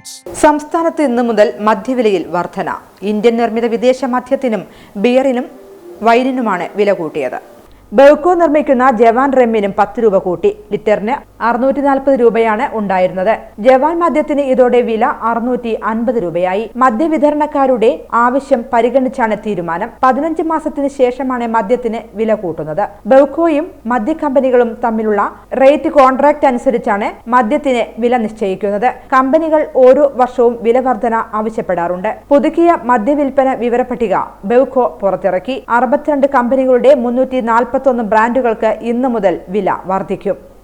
Diamonds സംസ്ഥാനത്ത് ഇന്നു മുതൽ മധ്യവിലയിൽ വർധന. ഇന്ത്യൻ നിർമ്മിത വിദേശ മദ്യത്തിനും ബിയറിനും വൈനിനുമാണ് വില കൂട്ടിയത്. ബെവ്കോ നിർമ്മിക്കുന്ന ജവാൻ റെമ്മിനും പത്ത് രൂപ കൂട്ടി. ലിറ്ററിന് അറുന്നൂറ്റി നാൽപ്പത് രൂപയാണ് ഉണ്ടായിരുന്നത്. ജവാൻ മദ്യത്തിന് ഇതോടെ വില അറുന്നൂറ്റി അൻപത് രൂപയായി മദ്യവിതരണക്കാരുടെ ആവശ്യം പരിഗണിച്ചാണ് തീരുമാനം. പതിനഞ്ച് മാസത്തിന് ശേഷമാണ് മദ്യത്തിന് വില കൂട്ടുന്നത്. ബെവ്കോയും മദ്യകമ്പനികളും തമ്മിലുള്ള റേറ്റ് കോൺട്രാക്ട് അനുസരിച്ചാണ് മദ്യത്തിന് വില നിശ്ചയിക്കുന്നത്. കമ്പനികൾ ഓരോ വർഷവും വില വർധന ആവശ്യപ്പെടാറുണ്ട്. പുതുക്കിയ മദ്യവിൽപ്പന വിവരപ്പട്ടിക ബെവ്കോ പുറത്തിറക്കി. അറുപത്തിരണ്ട് കമ്പനികളുടെ മുന്നൂറ്റി നാൽപ്പത്തൊന്ന് ബ്രാൻഡുകൾക്ക് ഇന്നു മുതൽ വില വർദ്ധിക്കും